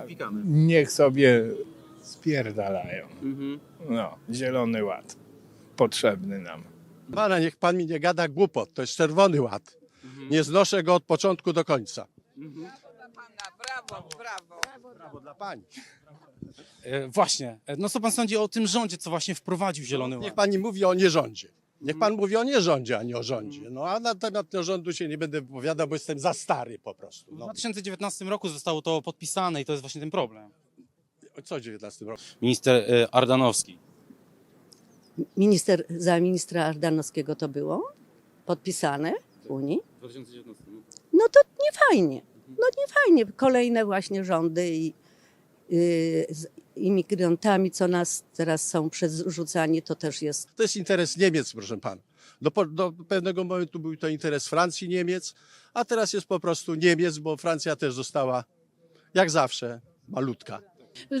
wypikamy. Niech sobie spierdalają. Mhm. No, zielony ład. Potrzebny nam. Pana, niech pan mi nie gada głupot, to jest czerwony ład. Nie znoszę go od początku do końca. Brawo, brawo. Brawo dla pani. E, właśnie. E, No co pan sądzi o tym rządzie, co właśnie wprowadził Zielony Niech Ład? pani mówi o nierządzie. Niech pan mówi o nierządzie, a nie o rządzie. No a na temat rządu się nie będę wypowiadał, bo jestem za stary po prostu. W No. 2019 roku zostało to podpisane i to jest właśnie ten problem. Co w 19 roku? Minister e, Ardanowski. Minister, za ministra Ardanowskiego to było podpisane w Unii. W 2019 No to nie fajnie. No nie fajnie. Kolejne właśnie rządy i z imigrantami, co nas teraz są przerzucani, to też jest To jest interes Niemiec, proszę pana. Do, do pewnego momentu był to interes Francji, Niemiec, a teraz jest po prostu Niemiec, bo Francja też została, jak zawsze, malutka.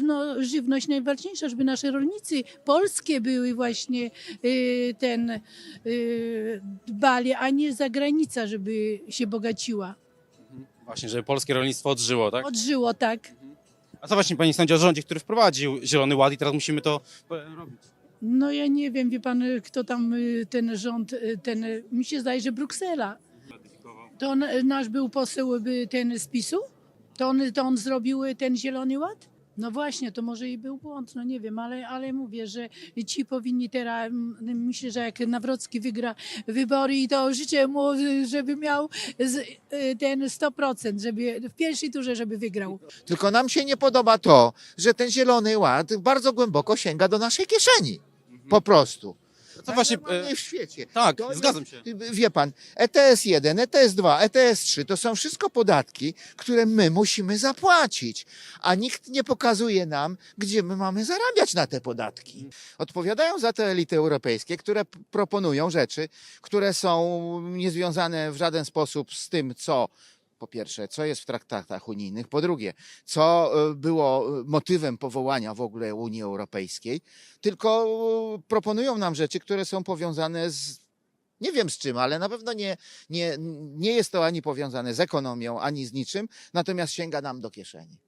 no, żywność najważniejsza, żeby nasze rolnicy polskie były właśnie y, ten y, dbali, a nie zagranica, żeby się bogaciła. Właśnie, żeby polskie rolnictwo odżyło, tak? Odżyło tak. A co właśnie pani sądzi o rządzie, który wprowadził Zielony Ład i teraz musimy to e, robić? No ja nie wiem, wie pan, kto tam y, ten rząd, y, ten, mi się zdaje, że Bruksela. To on, nasz był poseł ten z PiSu? To on, to on zrobił ten Zielony Ład? No właśnie, to może i był błąd, no nie wiem, ale, ale mówię, że ci powinni teraz, mm, myślę, że jak Nawrocki wygra wybory i to życzę mu, żeby miał y, ten 100%, żeby w pierwszej turze, żeby wygrał. Tylko nam się nie podoba to, że ten zielony ład bardzo głęboko sięga do naszej kieszeni. Po prostu. Co właśnie... Najnormalniej E, w świecie. tak, To zgadzam się. jest- Wie pan, ETS 1, ETS 2, ETS 3 to są wszystko podatki, które my musimy zapłacić, a nikt nie pokazuje nam, gdzie my mamy zarabiać na te podatki. Odpowiadają za te elity europejskie, które p- proponują rzeczy, które są niezwiązane w żaden sposób z tym, co po pierwsze, co jest w traktatach unijnych, po drugie, co e, było e, motywem powołania w ogóle Unii Europejskiej, tylko e, proponują nam rzeczy, które są powiązane z nie wiem z czym, ale na pewno nie, nie, nie jest to ani powiązane z ekonomią, ani z niczym, natomiast sięga nam do kieszeni.